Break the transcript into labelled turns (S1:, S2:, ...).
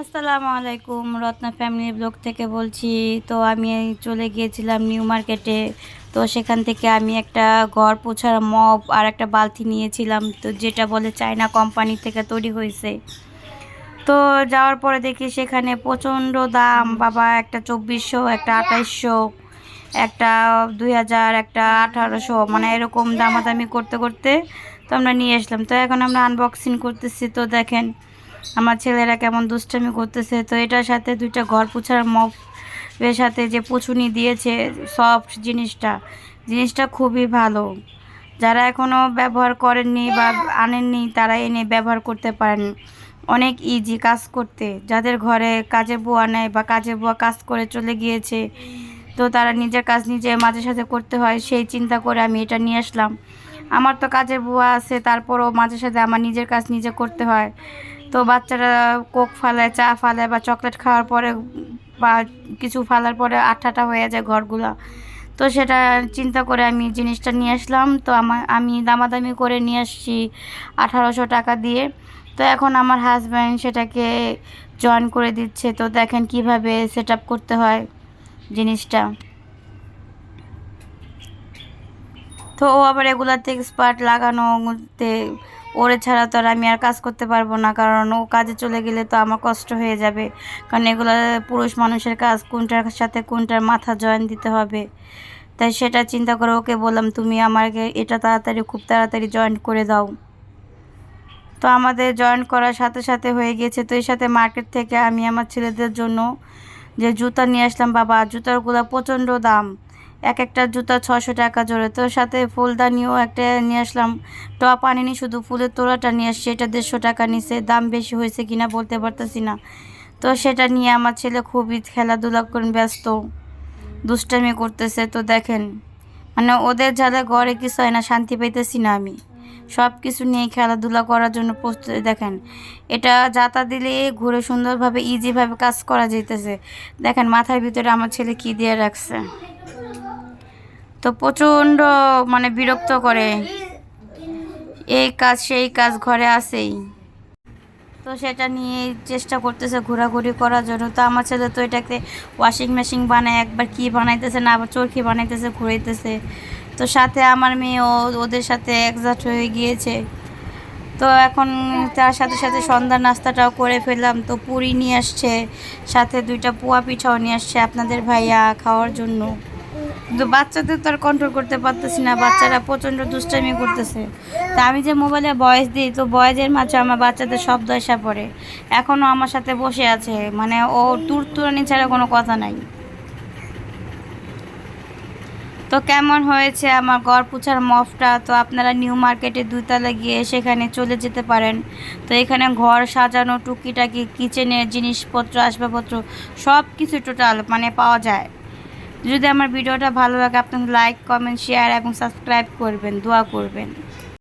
S1: আসসালামু আলাইকুম, Ratna family blog থেকে বলছি, তো আমি চলে গিয়েছিলাম নিউ মার্কেটে। তো সেখান থেকে আমি একটা ঘর পোছার মপ আর একটা বালতি নিয়েছিলাম, তো যেটা বলে চায়না কোম্পানি থেকে তৈরি হয়েছে। তো যাওয়ার পরে দেখি সেখানে প্রচণ্ড দাম, বাবা একটা চব্বিশশো, একটা আঠাইশশো, একটা দুই হাজার, একটা আঠারোশো মানে এরকম দামাদামি করতে করতে তো আমরা নিয়ে আসলাম। তো এখন আমরা আনবক্সিং করতেছি, তো দেখেন আমার ছেলেরা কেমন দুষ্টামি করতেছে, তো এটার সাথে দুইটা ঘর পোছার মপ এর সাথে যে পুছুনি দিয়েছে সফট জিনিসটা জিনিসটা খুবই ভালো। যারা এখনও ব্যবহার করেননি বা আনেননি, তারা এনে ব্যবহার করতে পারেন। অনেক ইজি কাজ করতে। যাদের ঘরে কাজের বুয়া নেয় বা কাজের বুয়া কাজ করে চলে গিয়েছে, তো তারা নিজের কাজ নিজে মাঝে সাথে করতে হয়, সেই চিন্তা করে আমি এটা নিয়ে আসলাম। আমার তো কাজের বুয়া আছে, তারপরও মাঝে সাথে আমার নিজের কাজ নিজে করতে হয়। তো বাচ্চারা কোক ফালায়, চা ফালায় বা চকলেট খাওয়ার পরে বা কিছু ফালার পরে আঠাটা হয়ে যায় ঘরগুলো। তো সেটা চিন্তা করে আমি জিনিসটা নিয়ে আসলাম। তো আমার আমি দামাদামি করে নিয়ে আসছি আঠারোশো টাকা দিয়ে। তো এখন আমার হাজব্যান্ড সেটাকে জয়েন করে দিচ্ছে। তো দেখেন কীভাবে সেট করতে হয় জিনিসটা। তো ও আবার এগুলাতে এক্সপার্ট লাগানোতে ওরে ছাড়া তো আর আমি আর কাজ করতে পারব না, কারণ ও কাজে চলে গেলে তো আমার কষ্ট হয়ে যাবে। কারণ এগুলো পুরুষ মানুষের কাজ, কোনটার সাথে কোনটার মাথা জয়েন দিতে হবে? তাই সেটা চিন্তা করে ওকে বললাম, তুমি আমাকে এটা তাড়াতাড়ি, খুব তাড়াতাড়ি জয়েন করে দাও। তো আমাদের জয়েন করার সাথে সাথে হয়ে গেছে। তো এর সাথে মার্কেট থেকে আমি আমার ছেলেদের জন্য যে জুতা নিয়ে আসলাম, বাবা জুতারগুলো প্রচণ্ড দাম। এক একটা জুতা ছশো টাকা জোরে তোর সাথে ফুলদানিও একটা নিয়ে আসলাম। টপ আনিনি, শুধু ফুলের তোড়াটা নিয়ে আসছি। এটা দেড়শো টাকা নিছে। দাম বেশি হয়েছে কিনা বলতে পারতেছি না। তো সেটা নিয়ে আমার ছেলে খুবই খেলাধুলা করে ব্যস্ত। দুষ্টামি করতেছে। তো দেখেন মানে ওদের যাদের ঘরে কিছু হয় না, শান্তি পাইতেছি না আমি। সব কিছু নিয়ে খেলাধুলা করার জন্য প্রস্তুতি। দেখেন, এটা যাতা দিলে ঘুরে সুন্দরভাবে ইজিভাবে কাজ করা যেতেছে দেখেন, মাথার ভিতরে আমার ছেলে কি দিয়ে রাখছে। তো প্রচণ্ড মানে বিরক্ত করে। এই কাজ, সেই কাজ ঘরে আসেই তো সেটা নিয়ে চেষ্টা করতেছে ঘোরাঘুরি করার জন্য। তো আমার ছেলে তো এটাকে ওয়াশিং মেশিন বানায়, একবার কি বানাইতেছে না, আবার চরকি বানাইতেছে, ঘুরাইতেছে। তো সাথে আমার মেয়ে ও, ওদের সাথে একজাট হয়ে গিয়েছে। তো এখন তার সাথে সাথে সন্ধ্যার নাস্তাটাও করে ফেললাম। তো পুরি নিয়ে আসছে, সাথে দুইটা পোয়া পিঠাও নিয়ে আসছে আপনাদের ভাইয়া খাওয়ার জন্য। কিন্তু বাচ্চাদের তো আর কন্ট্রোল করতে পারতেছি না, বাচ্চারা প্রচণ্ড দুষ্টামি করতেছে। তা আমি যে মোবাইলে বয়েস দিই, তো বয়েজের মাঝে আমার বাচ্চাদের শব্দ এসে পড়ে। এখনও আমার সাথে বসে আছে মানে ও তুর তুরানি ছাড়া কোনো কথা নাই। তো কেমন হয়েছে আমার ঘর পুছার মফটা? তো আপনারা নিউ মার্কেটে দুইতলা গিয়ে সেখানে চলে যেতে পারেন। তো এখানে ঘর সাজানো, টুকিটাকি কিচেনের জিনিসপত্র, আসবাবপত্র সব কিছু টোটাল মানে পাওয়া যায়। যদি আমার ভিডিওটা ভালো লাগে আপনি লাইক কমেন্ট শেয়ার এবং সাবস্ক্রাইব করবেন দোয়া করবেন।